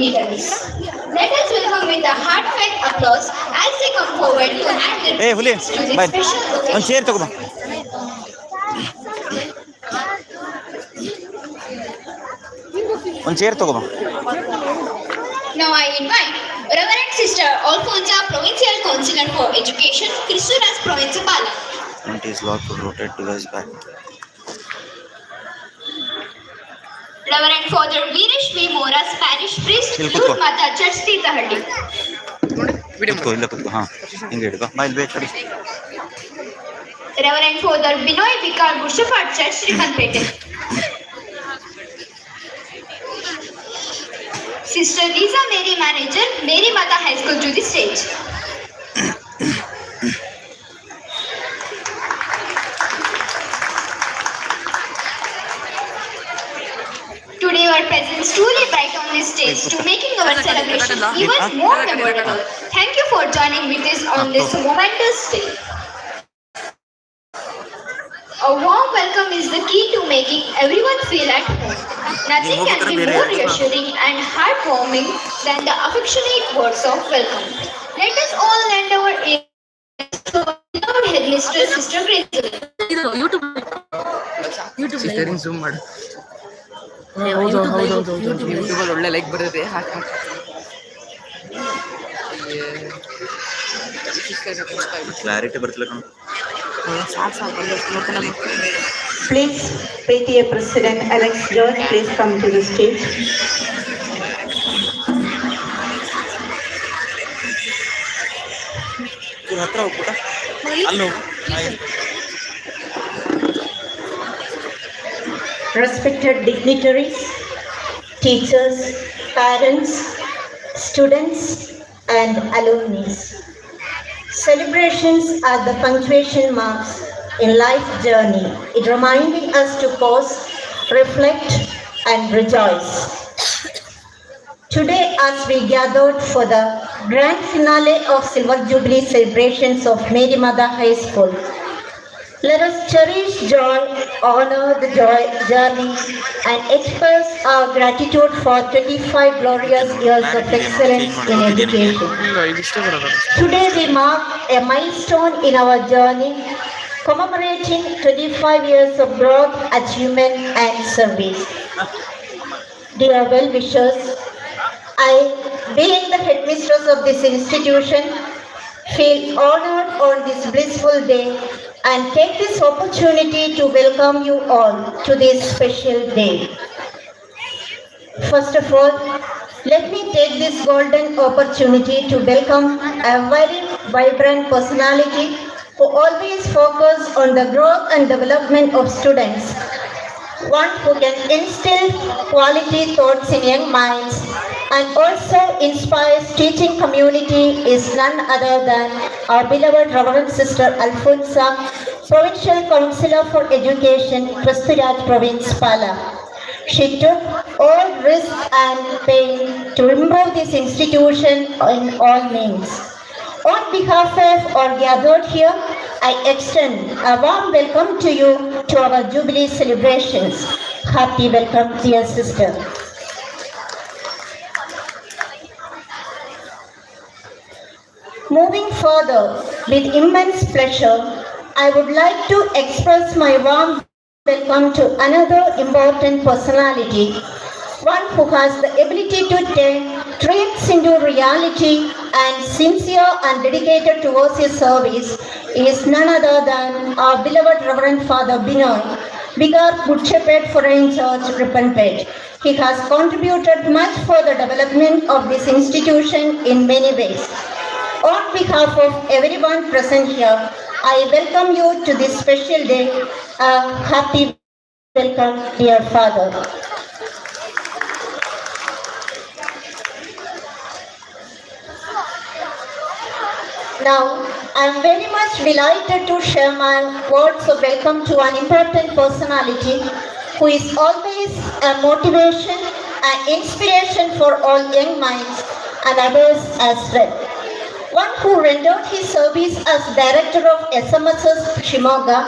dignitaries. Let us welcome with a heartfelt applause as they come forward to hand their ಏ ಹುಲಿ to this boy special occasion. ಒಂದು chair ತಗೋಬಾ ಒಂದು chair ತಗೋಬಾ Now I invite Reverend Sister Alfonso, Provincial Councillor for Education, Krishnaras Provincial. It is locked to rotate device back. Reverend Father Veerish V. Moras, Parish Priest, ಇಲ್ಲಿ ಕೂತ್ಕೋ. Youth Mata Church, Tirthahalli. ಕೂತ್ಕೋ ಇಲ್ಲ ಕೂತ್ಕೋ ಹಾಂ ಹಿಂಗೆ ಹಿಡ್ಕೋ ಬಾ ಇಲ್ಲಿ ಬೇಕು Reverend Father Binoy Vikar Bushafat Church, Srikanpete. Sister Lisa Mary Manager, Mary Mata High School to the celebration even more memorable. Thank you for joining with us on this momentous day. A warm welcome is the key to making everyone feel at home. Nothing can be more reassuring and heartwarming than the affectionate words of welcome. Let us all lend our ears to our beloved headmistress, Sister Grace. ಇದು YouTube YouTube ಸಿಸ್ಟರಿಂಗ್ zoom ಮಾಡು ಹೌದು ಹೌದು ಹೌದು ಯೂಟ್ಯೂಬಲ್ಲಿ ಒಳ್ಳೆ like ಬರುತ್ತೆ ಹಾಕಿ ಹಾಕಿ clarity ಬರ್ತಿಲ್ಲ ಕಣ ಸಾಕು ಸಾಕು ಒಂದಷ್ಟು ನೋಡ್ತಾನೆ Please, PTA President Alex George, please come to the stage. ಇವ್ರ ಹತ್ರ ಹೋಗ್ಬಿಟ್ಟ ಅಲ್ಲಿ ಹೋಗು Respected dignitaries, teachers, parents, students, and alumni. Celebrations are the punctuation marks in life journey. It reminding us to pause, reflect, and rejoice. Today, as we gathered for the grand finale of Silver Jubilee celebrations of Mary Mother High School, let us cherish joy, honor the joy journey, and express our gratitude for 25 glorious years of excellence in education. Today we mark a milestone in our journey, commemorating 25 years of growth, achievement, and service. Dear well-wishers, I, being the headmistress of this institution, feel honored on this blissful day and take this opportunity to welcome you all to this special day. First of all, let me take this golden opportunity to welcome a very vibrant personality who always focus on the growth and development of students. One who can instill quality thoughts in young minds and also inspires teaching community is none other than our beloved Reverend Sister Alfonsa, Provincial Councillor for Education, Prasthuraj Province, Pala. She took all risk and pain to improve this institution in all means. On behalf of all gathered here, I extend a warm welcome to you to our Jubilee celebrations. Happy welcome, dear sister. Moving further, with immense pleasure, I would like to express my warm welcome to another important personality, one who has the ability to turn dreams into reality and sincere and dedicated towards his service is none other than our beloved Reverend Father Binoy, Vigar Butchepet Foreign Church, Rippenpet. He has contributed much for the development of this institution in many ways. On behalf of everyone present here, I welcome you to this special day. Happy welcome, dear Father. Now, I am very much delighted to share my words of welcome to an important personality who is always a motivation and inspiration for all young minds and others as well. One who rendered his service as director of SMSS Shimoga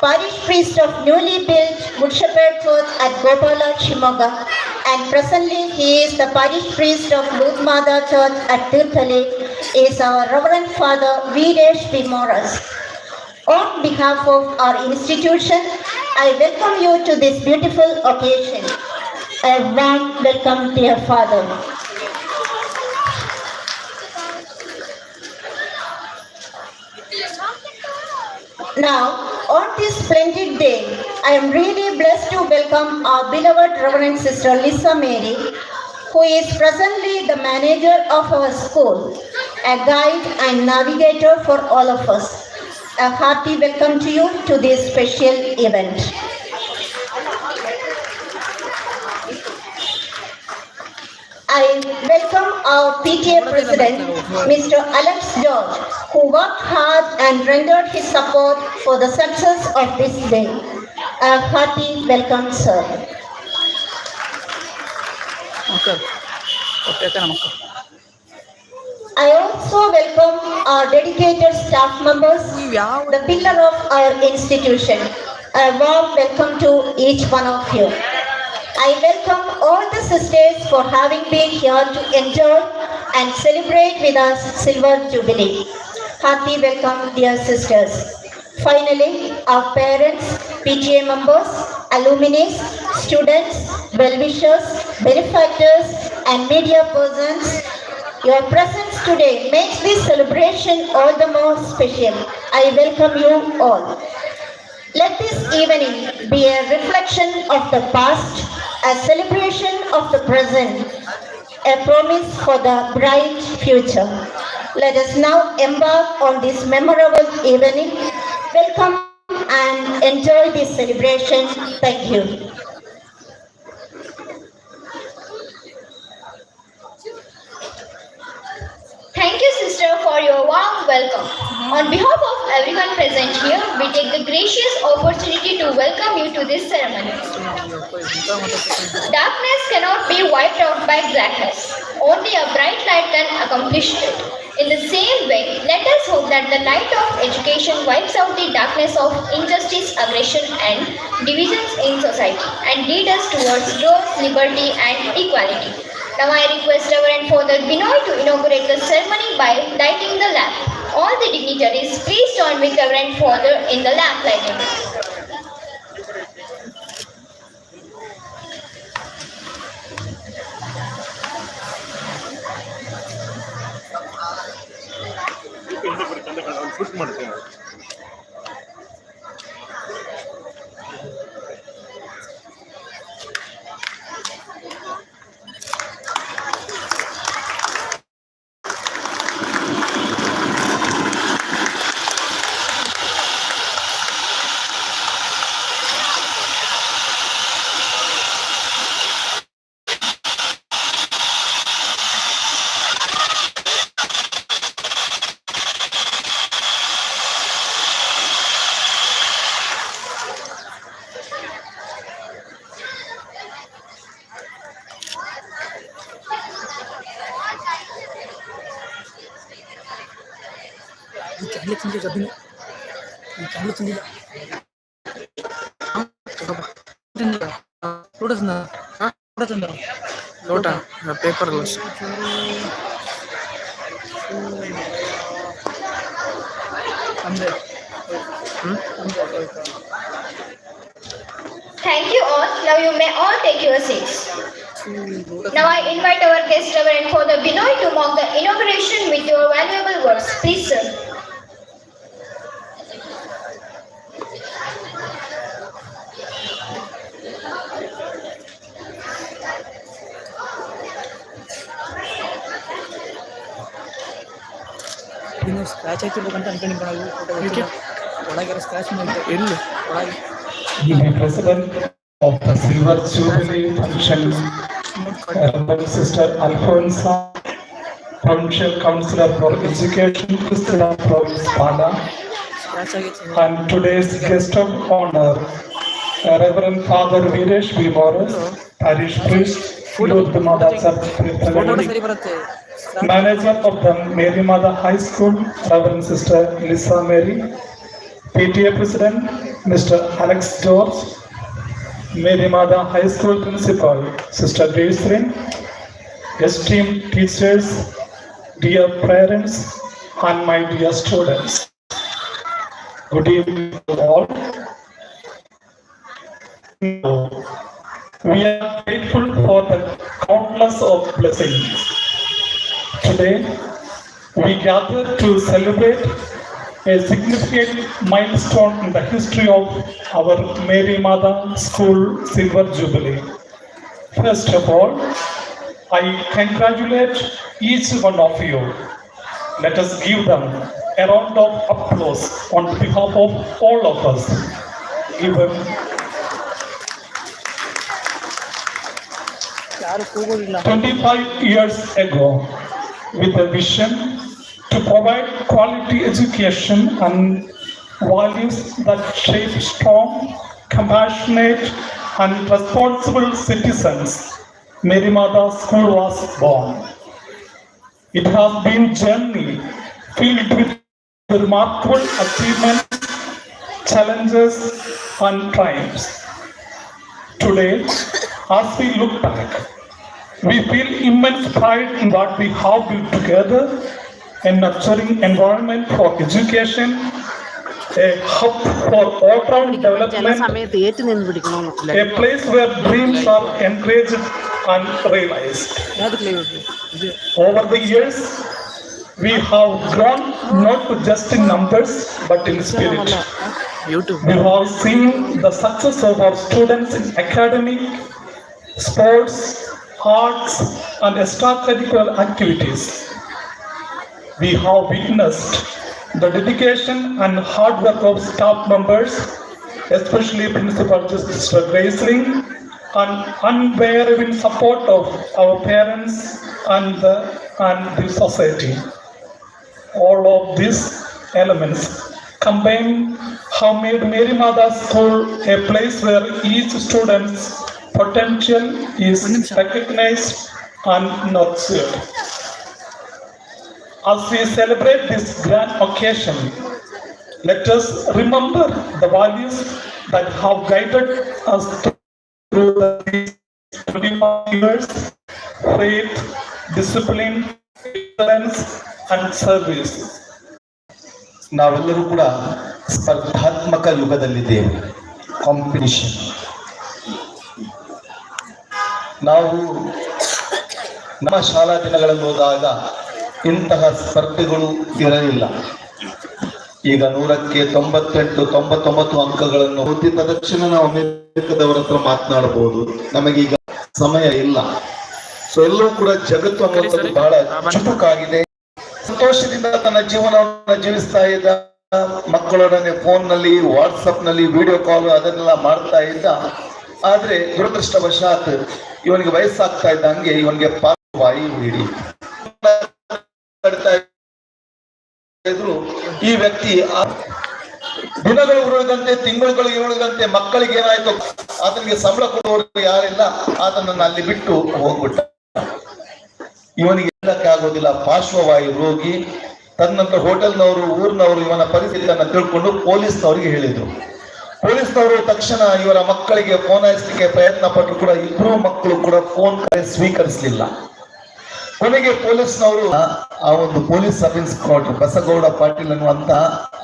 parish priest of newly built Good Church at Gopala, Shimoga, and presently he is the parish priest of Ludmada Church at Tirthale, is our Reverend Father Videsh P. On behalf of our institution, I welcome you to this beautiful occasion. A warm welcome, dear Father. Now, on this splendid day, I am really blessed to welcome our beloved Reverend Sister Lisa Mary, who is presently the manager of our school, a guide and navigator for all of us. A hearty welcome to you to this special event. I welcome our PTA President, Mr. Alex George, who worked hard and rendered his support for the success of this day. A hearty welcome, sir. I also welcome our dedicated staff members, the pillar of our institution. A warm welcome to each one of you. I welcome all the sisters for having been here to enjoy and celebrate with us Silver Jubilee. Hearty welcome, dear sisters. Finally, our parents, PTA members, alumni, students, well-wishers, benefactors, and media persons, your presence today makes this celebration all the more special. I welcome you all. Let this evening be a reflection of the past, a celebration of the present, a promise for the bright future. Let us now embark on this memorable evening. Welcome and enjoy this celebration. Thank you. Thank you, sister, for your warm welcome. On behalf of everyone present here, we take the gracious opportunity welcome you to this ceremony. Darkness cannot be wiped out by blackness. Only a bright light can accomplish it. In the same way, let us hope that the light of education wipes out the darkness of injustice, aggression, and divisions in society and lead us towards growth, liberty, and equality. Now I request Reverend Father Binoy to inaugurate the ceremony by lighting the lamp. All the dignitaries, please join with Reverend Father in the lamp lighting. ಈ ಲೋಟ paper glass ಅಂದ್ರೆ Thank you all. Now you may all take your seats. Now I invite our guest Reverend Father Binoy to mark the inauguration with your valuable words. Please, sir. ಇನ್ನು scratch ಹಾಕಿರ್ಬೇಕಂತ ಅನ್ಕೊಂಡಿದ್ದೆ ನಾವು photo ಒಳಗೆ scratch ಮಾಡಿದ್ದೆ ಎಲ್ಲಿ ಒಳಗೆ the president of the Silver Jubilee Function, Reverend Sister Alfonso, Provincial Councillor for Education, Christina Province Pada, scratch ಆಗೈತೆ and today's guest of honor, Reverend Father Videsh V. Morris, Parish Priest, Lord Mother Church, Manager of the Mary Mother High School, Reverend Sister Lisa Mary, PTA President, Mr. Alex George, Mary Mother High School Principal, Sister Desrin, esteemed teachers, dear parents, and my dear students. Good evening to all. We are grateful for the countless of blessings Today, we gather to celebrate a significant milestone in the history of our Mary Mada School Silver Jubilee. First of all, I congratulate each one of you. Let us give them a round of applause on behalf of all of us. Twenty-five years ago, with a vision to provide quality education and values that shape strong, compassionate, and responsible citizens. Merimada School was born. It has been a journey filled with remarkable achievements, challenges, and triumphs. Today, as we look back, we feel immense pride in what we have built together, a nurturing environment for education, a hub for all-round development, a place where dreams are encouraged and realized. Over the years, we have grown not just in numbers, but in spirit. We have seen the success of our students in academic, sports, arts, and extracurricular activities. We have witnessed the dedication and hard work of staff members, especially Principal Mr. Graceling, and unwavering support of our parents and the, and the society all of these elements combine have made Mary Mother School a place where each student's potential is recognized and nurtured. As we celebrate this grand occasion, let us remember the values that have guided us through these 25 years, faith, discipline, excellence, and service. ನಾವೆಲ್ಲರೂ ಕೂಡ ಸ್ಪರ್ಧಾತ್ಮಕ ಯುಗದಲ್ಲಿದ್ದೇವೆ competition ನಾವು ನಮ್ಮ ಶಾಲಾ ದಿನಗಳಲ್ಲಿ ಹೋದಾಗ ಇಂತಹ ಸ್ಪರ್ಧೆಗಳು ಇರಲಿಲ್ಲ. ಈಗ ನೂರಕ್ಕೆ ತೊಂಬತ್ತೆಂಟು ತೊಂಬತ್ತೊಂಬತ್ತು ಅಂಕಗಳನ್ನು ಓದಿದ ತಕ್ಷಣ ನಾವು ಅಮೆರಿಕದವರ ಹತ್ರ ಮಾತನಾಡಬಹುದು. ನಮಗೀಗ ಸಮಯ ಇಲ್ಲ. ಸೊ ಎಲ್ಲರೂ ಕೂಡ ಜಗತ್ತು ಅನ್ನೋದು ಬಹಳ ಚುಟುಕಾಗಿದೆ. ಸಂತೋಷದಿಂದ ತನ್ನ ಜೀವನವನ್ನು ಜೀವಿಸ್ತಾ ಇದ್ದ ಮಕ್ಕಳೊಡನೆ ಫೋನ್ನಲ್ಲಿ ವಾಟ್ಸಪ್ನಲ್ಲಿ ವಿಡಿಯೋ ಕಾಲ್ ಅದನ್ನೆಲ್ಲ ಮಾಡ್ತಾ ಇದ್ದ. ಆದ್ರೆ ದುರದೃಷ್ಟವಶಾತ್ ಇವನಿಗೆ ವಯಸ್ಸಾಗ್ತಾ ಇದ್ದಂಗೆ ಇವನಿಗೆ ವಾಯು ಹಿಡಿ ಇದ್ರು, ಈ ವ್ಯಕ್ತಿ ದಿನಗಳು ಉರುಳಿದಂತೆ, ತಿಂಗಳುಗಳು ಉರುಳಿದಂತೆ, ಮಕ್ಕಳಿಗೆ ಏನಾಯ್ತು? ಆತನಿಗೆ ಸಂಬಳ ಕೊಡುವವರು ಯಾರಿಲ್ಲ. ಆತನನ್ನ ಅಲ್ಲಿ ಬಿಟ್ಟು ಹೋಗ್ಬಿಟ್ಟ. ಇವನಿಗೆ ಹೇಳಕ್ಕೆ ಆಗೋದಿಲ್ಲ. ಪಾರ್ಶ್ವವಾಯು ರೋಗಿ ತನ್ನಂತ ಹೋಟೆಲ್ನವರು, ಊರಿನವರು ಇವನ ಪರಿಸ್ಥಿತಿಯನ್ನು ತಿಳ್ಕೊಂಡು ಪೊಲೀಸ್ನವರಿಗೆ ಹೇಳಿದ್ರು. ಪೊಲೀಸ್ನವರು ತಕ್ಷಣ ಇವರ ಮಕ್ಕಳಿಗೆ ಫೋನ್ ಹಚ್ಚಲಿಕ್ಕೆ ಪ್ರಯತ್ನ ಪಟ್ಟರು ಕೂಡ ಇಬ್ಬರು ಮಕ್ಕಳು ಕೂಡ ಫೋನ್ ಕರೆ ಸ್ವೀಕರಿಸಲಿಲ್ಲ. ಕೊನೆಗೆ ಪೊಲೀಸ್ನವರು ಆ- ಒಂದು police sub inspector Basagouda Patil ಅನ್ನುವಂತ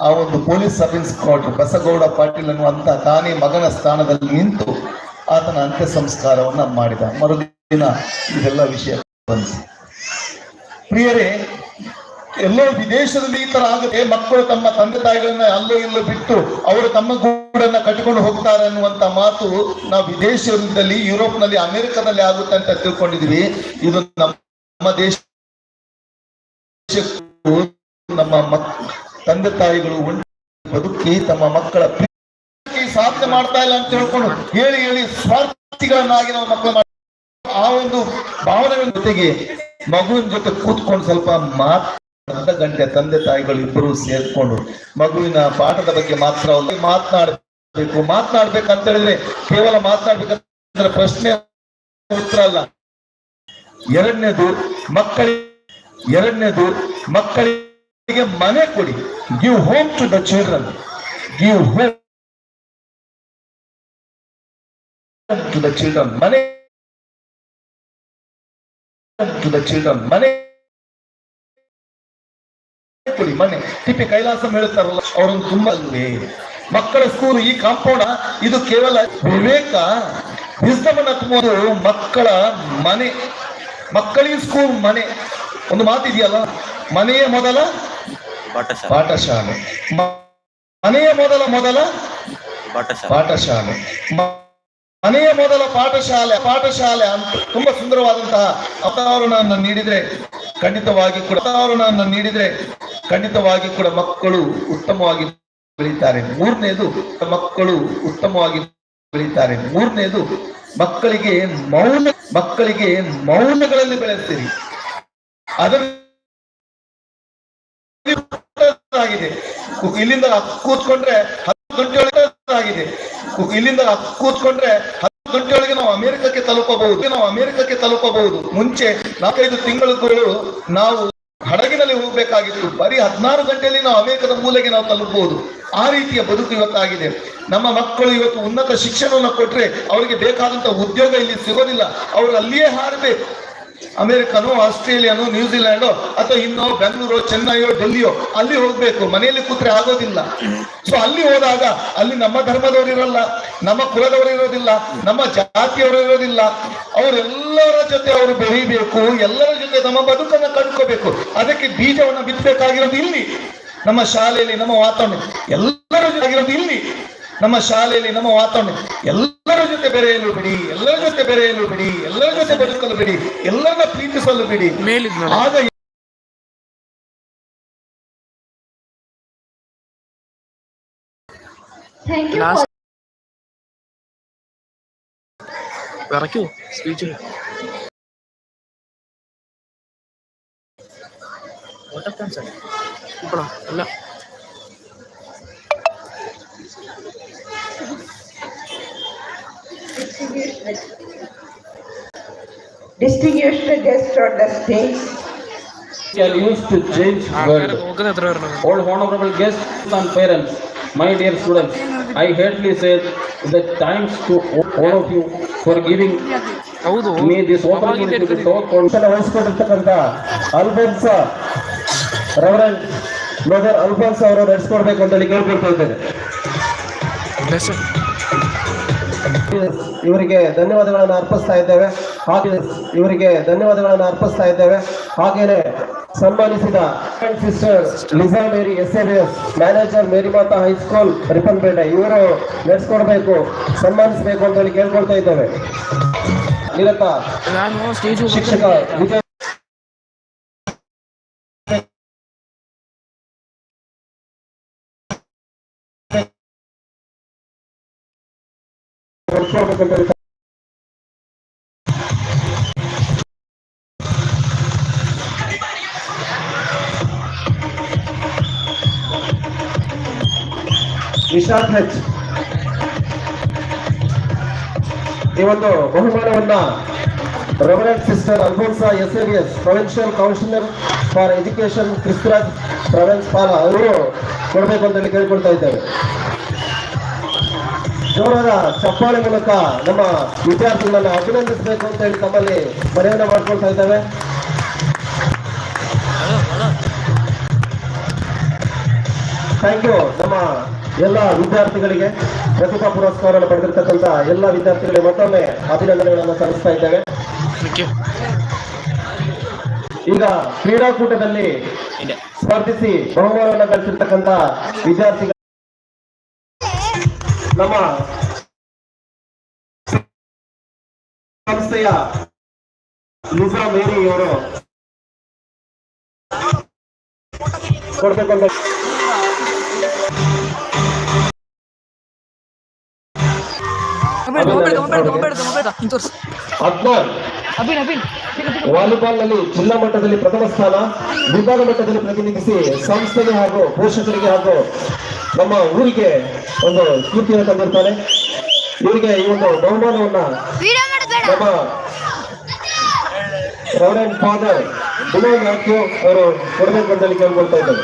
ಆ ಒಂದು police sub inspector Basagouda Patil ಅನ್ನುವಂತ ತಾನೇ ಮಗನ ಸ್ಥಾನದಲ್ಲಿ ನಿಂತು ಆತನ ಅಂತ್ಯ ಸಂಸ್ಕಾರವನ್ನ ಮಾಡಿದ. ಮರುದಿನ ಇದೆಲ್ಲ ವಿಷಯ ಬಂತು. ಪ್ರಿಯರೇ ಎಲ್ಲೋ ವಿದೇಶದಲ್ಲಿ ಈ ತರ ಆಗುತ್ತೆ, ಮಕ್ಕಳು ತಮ್ಮ ತಂದೆ ತಾಯಿಗಳನ್ನ ಅಲ್ಲೋ ಇಲ್ಲೋ ಬಿಟ್ಟು ಅವರು ತಮ್ಮ ಗೂಡನ್ನ ಕಟ್ಟಿಕೊಂಡು ಹೋಗ್ತಾರೆ ಅನ್ನುವಂತ ಮಾತು ನಾವು ವಿದೇಶದಲ್ಲಿ, ಯುರೋಪ್ನಲ್ಲಿ, ಅಮೆರಿಕದಲ್ಲಿ ಆಗುತ್ತೆ ಅಂತ ತಿಳ್ಕೊಂಡಿದೀವಿ. ಇದು ನಮ್ಮ ದೇಶ ನಮ್ಮ ಮಕ್, ತಂದೆ ತಾಯಿಗಳು ಬದುಕಿ ತಮ್ಮ ಮಕ್ಕಳ ಸಾಧನೆ ಮಾಡ್ತಾ ಇಲ್ಲ ಅಂತ ಹೇಳ್ಕೊಂಡು ಹೇಳಿ ಹೇಳಿ ಸ್ವಾರ್ಥಿಗಳನ್ನಾಗಿ ನಾವು ಮಕ್ಕಳು ಆ ಒಂದು ಭಾವನೆಗಳ ಜೊತೆಗೆ ಮಗುವಿನ ಜೊತೆ ಕೂತ್ಕೊಂಡು ಸ್ವಲ್ಪ ಮಾತ್ ಅರ್ಧ ಗಂಟೆ ತಂದೆ ತಾಯಿಗಳು ಇಬ್ಬರು ಸೇರ್ಕೊಂಡು ಮಗುವಿನ ಪಾಠದ ಬಗ್ಗೆ ಮಾತ್ರ ಮಾತನಾಡಬೇಕು ಮಾತನಾಡ್ಬೇಕು ಮಾತನಾಡ್ಬೇಕಂತ ಹೇಳಿದ್ರೆ ಕೇವಲ ಮಾತನಾಡ್ಬೇಕಂದ್ರೆ ಪ್ರಶ್ನೆ ಉತ್ತರ ಅಲ್ಲ. ಎರಡನೇದು, ಮಕ್ಕಳಿಗೆ ಎರಡನೇದು ಮಕ್ಕಳಿಗೆ ಮನೆ ಕೊಡಿ. Give home to the children give home to the children ಮನೆ ಟು children. ಮನೆ ಮನೆ. ಟಿಪ್ಪಿ ಕೈಲಾಸ ಹೇಳುತ್ತಾರಲ್ಲ ಅವರನ್ನು ತುಂಬಾ ಮಕ್ಕಳ ಸ್ಕೂಲ್ ಈ ಕಾಂಪೌಂಡ್ ಇದು ಕೇವಲ ವಿವೇಕ ವಿಸ್ತಮನ ತುಂಬುವುದು ಮಕ್ಕಳ ಮನೆ. ಮಕ್ಕಳಿಗೆ ಸ್ಕೂಲ್ ಮನೆ. ಒಂದು ಮಾತಿದೆಯಲ್ಲ ಮನೆಯ ಮೊದಲ ಪಾಠಶಾಲೆ. ಮನೆಯ ಮೊದಲ ಮೊದಲ ಪಾಠಶಾಲೆ. ಮನೆಯ ಮೊದಲ ಪಾಠಶಾಲೆ ಪಾಠಶಾಲೆ ಅಂತ ತುಂಬಾ ಸುಂದರವಾದಂತಹ ವಾತಾವರಣವನ್ನು ನೀಡಿದ್ರೆ ಖಂಡಿತವಾಗಿ ಕೂಡ ವಾತಾವರಣವನ್ನು ನೀಡಿದ್ರೆ ಖಂಡಿತವಾಗಿ ಕೂಡ ಮಕ್ಕಳು ಉತ್ತಮವಾಗಿ ಬೆಳೀತಾರೆ. ಮೂರನೇದು, ಮಕ್ಕಳು ಉತ್ತಮವಾಗಿ ಬೆಳೀತಾರೆ. ಮೂರನೇದು, ಮಕ್ಕಳಿಗೆ ಮೌನ, ಮಕ್ಕಳಿಗೆ ಮೌನಗಳಲ್ಲಿ ಬೆಳೆಸ್ತೀರಿ. ಕು- ಇಲ್ಲಿಂದ ಕೂತ್ಕೊಂಡ್ರೆ ಹತ್ತು ಗಂಟೆಯೊಳಗೆ ಆಗಿದೆ. ಇಲ್ಲಿಂದ ಕೂತ್ಕೊಂಡ್ರೆ ಹತ್ತು ಗಂಟೆಯೊಳಗೆ ನಾವು ಅಮೆರಿಕಕ್ಕೆ ತಲುಪಬಹುದು. ನಾವು ಅಮೆರಿಕಕ್ಕೆ ತಲುಪಬಹುದು. ಮುಂಚೆ ನಾಲ್ಕೈದು ತಿಂಗಳುಗಳು ನಾವು ಹೋಗ್ಬೇಕಾಗಿತ್ತು ಬರೀ ಹದಿನಾರು ಗಂಟೆಯಲ್ಲಿ ನಾವು ಅಮೆರಿಕದ ಮೂಲೆಗೆ ನಾವು ತಲುಪಬಹುದು. ಆ ರೀತಿಯ ಬದುಕು ಇವತ್ತಾಗಿದೆ. ನಮ್ಮ ಮಕ್ಕಳು ಇವತ್ತು ಉನ್ನತ ಶಿಕ್ಷಣವನ್ನು ಕೊಟ್ಟರೆ ಅವರಿಗೆ ಬೇಕಾದಂತಹ ಉದ್ಯೋಗ ಇಲ್ಲಿ ಸಿಗೋದಿಲ್ಲ. ಅವರು ಅಲ್ಲಿಯೇ ಹಾರಬೇಕು. ಅಮೆರಿಕನೋ, ಆಸ್ಟ್ರೇಲಿಯಾನು, ನ್ಯೂಜಿಲ್ಯಾಂಡು, ಅಥವಾ ಇನ್ನೋ ಬೆಂಗಳೂರು, ಚೆನ್ನೈಯೋ, ಡೆಲ್ಲಿಯೋ, ಅಲ್ಲಿ ಹೋಗ್ಬೇಕು. ಮನೆಯಲ್ಲಿ ಕೂತ್ರೆ ಆಗೋದಿಲ್ಲ. ಸೊ ಅಲ್ಲಿ ಹೋದಾಗ, ಅಲ್ಲಿ ನಮ್ಮ ಧರ್ಮದವರು ಇರಲ್ಲ, ನಮ್ಮ ಕುಲದವರು ಇರೋದಿಲ್ಲ, ನಮ್ಮ ಜಾತಿಯವರು ಇರೋದಿಲ್ಲ. ಅವರೆಲ್ಲರ ಜೊತೆ ಅವರು ಬೆಳೀಬೇಕು ಎಲ್ಲರ ಜೊತೆ ನಮ್ಮ ಬದುಕನ್ನ ಕಂಡುಕೋಬೇಕು ಅದಕ್ಕೆ ಬೀಜವನ್ನ ಬಿತ್ತಬೇಕಾಗಿರೋದು ಇಲ್ಲಿ. ನಮ್ಮ ಶಾಲೆಯಲ್ಲಿ, ನಮ್ಮ ವಾತಾವರಣ. ಎಲ್ಲರ ಜೊತೆ ಆಗಿರೋದು ಇಲ್ಲಿ. ನಮ್ಮ ಶಾಲೆಯಲ್ಲಿ, ನಮ್ಮ ವಾತಾವರಣ. ಎಲ್ಲರ ಜೊತೆ ಬೆರೆಯಲು ಬಿಡಿ, ಎಲ್ಲರ ಜೊತೆ ಬೆರೆಯಲು ಬಿಡಿ, ಎಲ್ಲರ ಜೊತೆ ಬದುಕಲು ಬಿಡಿ. ಮೇಲಿದ್ ನೋಡಿ. ಆಗ Thank you Last- for വിറയ്ക്കൂ speech ഇപ്പഴാ അല്ല Distinguished guest on the stage can use to change old honourable guest and parents my dear students I heartily say the thanks to all of you for giving ಹೌದು. Me this opportunity to talk to sir host ಇರತಕ್ಕಂತ ಅಲ್ಬೆನ್ಸ್ brother ಅಲ್ಬೆನ್ಸ್ ಅವರು ನಡೆಸ್ಕೊಡ್ಬೇಕು ಅಂತ ಹೇಳಿ ಕೇಳ್ಕೊಳ್ತಾ ಇದ್ದೇನೆ. ಇವರಿಗೆ ಧನ್ಯವಾದಗಳನ್ನು ಅರ್ಪಿಸ್ತಾ ಇದ್ದೇವೆ. ಹಾಗೆ ಇವರಿಗೆ ಧನ್ಯವಾದಗಳನ್ನು ಅರ್ಪಿಸ್ತಾ ಇದ್ದೇವೆ. ಹಾಗೇನೆ ಸನ್ಮಾನಿಸಿದ sister Lisa Mary S M S manager Mary Mata high school Ripponpete ಇವರು ನಡೆಸ್ಕೊಡ್ಬೇಕು, ಸನ್ಮಾನಿಸಬೇಕು ಅಂತ ಹೇಳಿ ಕೇಳ್ಕೊಳ್ತಾ ಇದ್ದೇವೆ. ನಿರತ ಶಿಕ್ಷಕ ವಿಜಯ ವಿಶಾಲ್ ಹೆಚ್ ಈ ಒಂದು ಬಹುಮಾನವನ್ನ reverend sister Alphonsa S S provincial councillor for education Kristaraj province Pala ಅವರು ಕೊಡಬೇಕು ಅಂತ ಕೇಳ್ಕೊಳ್ತಾ ಇದ್ದೇವೆ ಜೋರಾದ ಚಪ್ಪಾಳೆ ಮೂಲಕ ನಮ್ಮ ವಿದ್ಯಾರ್ಥಿಗಳನ್ನು ಅಭಿನಂದಿಸಬೇಕು ಅಂತ ಹೇಳಿ ತಮ್ಮಲ್ಲಿ ಮನವಿಯನ್ನು ಮಾಡ್ಕೊಳ್ತಾ ಇದ್ದೇವೆ. ಥ್ಯಾಂಕ್ ಯು ನಮ್ಮ ಎಲ್ಲ ವಿದ್ಯಾರ್ಥಿಗಳಿಗೆ ಪ್ರತಿಭಾ ಪುರಸ್ಕಾರವನ್ನು ಪಡೆದಿರ್ತಕ್ಕಂಥ ಎಲ್ಲ ವಿದ್ಯಾರ್ಥಿಗಳಿಗೆ ಮತ್ತೊಮ್ಮೆ ಅಭಿನಂದನೆಗಳನ್ನು ಸಲ್ಲಿಸ್ತಾ ಇದ್ದೇವೆ. ಈಗ ಕ್ರೀಡಾಕೂಟದಲ್ಲಿ ಸ್ಪರ್ಧಿಸಿ ಬಹುಮಾನವನ್ನು ಗಳಿಸಿರ್ತಕ್ಕಂಥ ವಿದ್ಯಾರ್ಥಿಗಳ ನಮ್ಮ ಸಂಸ್ಥೆಯ ನಿಜಾ ಮೇರಿ ಅವರು ಕೊಡ್ತಕ್ಕಂಥ ವಾಲಿಬಾಲ್ನಲ್ಲಿ ಜಿಲ್ಲಾ ಮಟ್ಟದಲ್ಲಿ ಪ್ರಥಮ ಸ್ಥಾನ ವಿಭಾಗ ಮಟ್ಟದಲ್ಲಿ ಪ್ರತಿನಿಧಿಸಿ ಸಂಸ್ಥೆಗೆ ಹಾಗೂ ಪೋಷಕರಿಗೆ ಹಾಗೂ ನಮ್ಮ ಊರಿಗೆ ಒಂದು ಕೀರ್ತಿಯನ್ನು ತಂದಿರ್ತಾರೆ ಇವರಿಗೆ ಈ ಒಂದು ಬಹುಮಾನವನ್ನ ನಮ್ಮ ರವರ್ ಫಾದರ್ ಫಾದರ್ ಅವರು ಕೊಡಬೇಕು ಅಂತೇಳಿ ಕೇಳ್ಕೊಳ್ತಾ ಇದ್ದಾರೆ.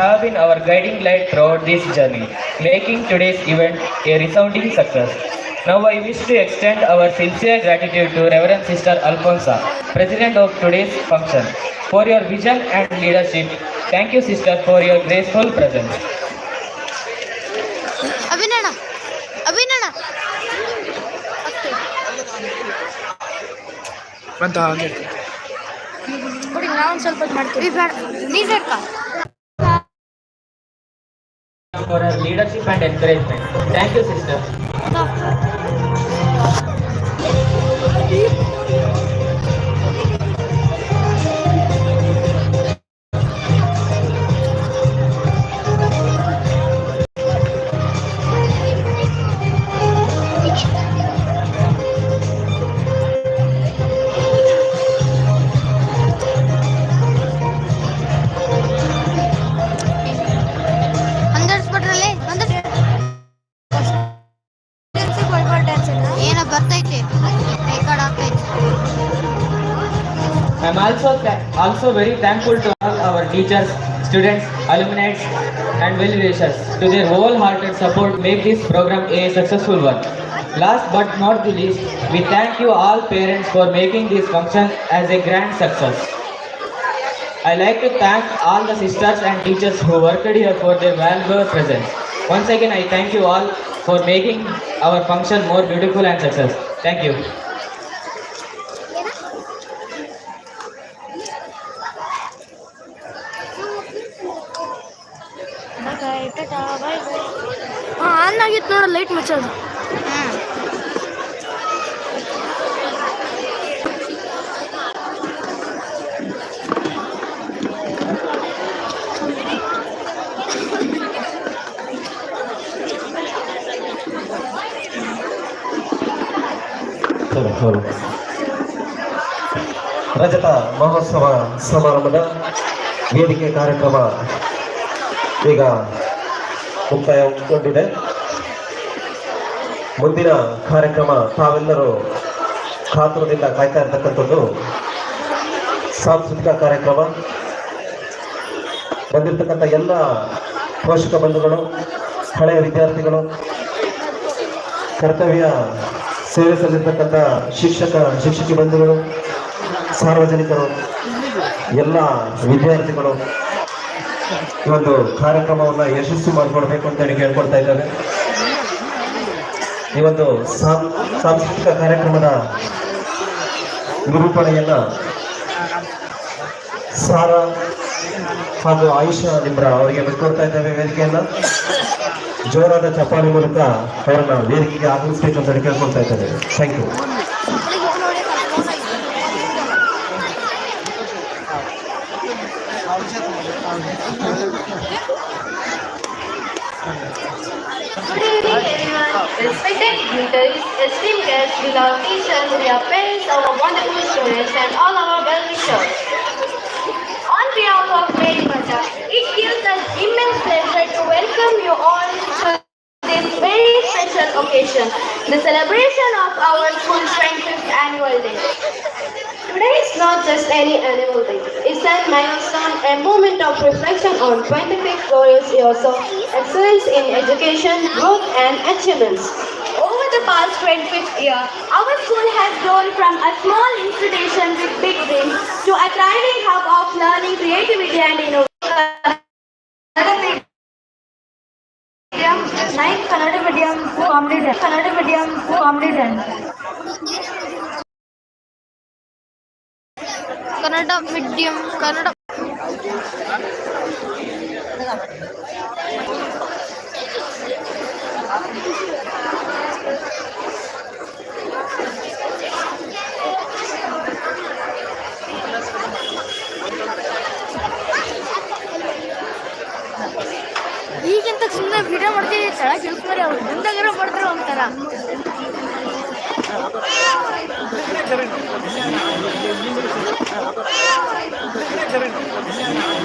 Have been our guiding light throughout this journey, making today's event a resounding success. Now I wish to extend our sincere gratitude to Reverend Sister Alfonsa, President of today's function, for your vision and leadership. Thank you, Sister, for your graceful presence. Abhinana. ಅಭಿನಣ ಬಂತ ಹಾಗೆ ಕೊಡಿ ನಾವು ಸ್ವಲ್ಪ ಮಾಡ್ತೀವಿ ಬೇಡ ನೀರ್ ಹಿಡ್ಕ For her leadership and encouragement. Thank you, Sister. Very thankful to all our teachers, students, alumni, and well-wishers to their wholehearted support make this program a successful one. Last but not the least, we thank you all parents for making this function as a grand success. I like to thank all the sisters and teachers who worked here for their valuable presence. Once again, I thank you all for making our function more beautiful and success. Thank you. Light ಮಚ್ಚದು ರಜತ ಮಹೋತ್ಸವ ಸಮಾರಂಭದ ವೇದಿಕೆ ಕಾರ್ಯಕ್ರಮ ಈಗ ಮುಕ್ತಾಯಗೊಂಡಿದೆ. ಮುಂದಿನ ಕಾರ್ಯಕ್ರಮ ತಾವೆಲ್ಲರೂ ಕಾತುರದಿಂದ ಕಾಯ್ತಾ ಇರ್ತಕ್ಕಂಥದ್ದು ಸಾಂಸ್ಕೃತಿಕ ಕಾರ್ಯಕ್ರಮ. ಬಂದಿರತಕ್ಕಂಥ ಎಲ್ಲ ಪೋಷಕ ಬಂಧುಗಳು, ಹಳೆಯ ವಿದ್ಯಾರ್ಥಿಗಳು, ಕರ್ತವ್ಯ ಸೇವೆ ಸಲ್ಲಿರ್ತಕ್ಕಂಥ ಶಿಕ್ಷಕ, ಶಿಕ್ಷಕಿ ಬಂಧುಗಳು, ಸಾರ್ವಜನಿಕರು, ಎಲ್ಲ ವಿದ್ಯಾರ್ಥಿಗಳು. ಈ ಒಂದು ಕಾರ್ಯಕ್ರಮವನ್ನು ಯಶಸ್ವಿ ಮಾಡಿಕೊಡ್ಬೇಕು ಅಂತೇಳಿ ಕೇಳ್ಕೊಳ್ತಾ ಇದ್ದಾರೆ ಈ ಒಂದು ಸಾಂಸ್ಕೃತಿಕ ಕಾರ್ಯಕ್ರಮದ ನಿರೂಪಣೆಯನ್ನ ಸಾರ ಹಾಗೂ ಆಯುಷಾ ನಿಮ್ರ ಅವರಿಗೆ ಬಿಟ್ಕೊಡ್ತಾ ಇದ್ದೇವೆ ವೇದಿಕೆಯನ್ನ. ಜೋರಾದ ಚಪ್ಪಾಳಿ ಮೂಲಕ ಅವರನ್ನ ವೇದಿಕೆಗೆ ಆಗಮಿಸಬೇಕು ಅಂತ ಕೇಳ್ಕೊಳ್ತಾ ಇದ್ದಾರೆ thank you Respected visitors, esteemed guests, beloved teachers, dear parents, our wonderful students, and all our well-wishers. On behalf of Mary Mata, it gives us immense pleasure to welcome you all to this very special occasion, the celebration of our school's 25th annual day. Today is not just any annual day. It's a milestone, a moment of reflection on 25 glorious years of excellence in education, growth, and achievements. Over the past 25 years, our school has grown from a small institution with big dreams to a thriving hub of learning, creativity, and innovation. nine Kannada medium comedy. Kannada medium comedy Kannada medium Kannada ಈಗಿಂತ ಸುಮ್ಮನೆ video ಮಾಡ್ತೀವಿ ತಳ ಕೇಳಿಸ್ತಾರೆ ಅವ್ರು ಮುಂದಾಗಿರೋ ಮಾಡ್ತಾರೆ ಒಂಥರ. Thank you.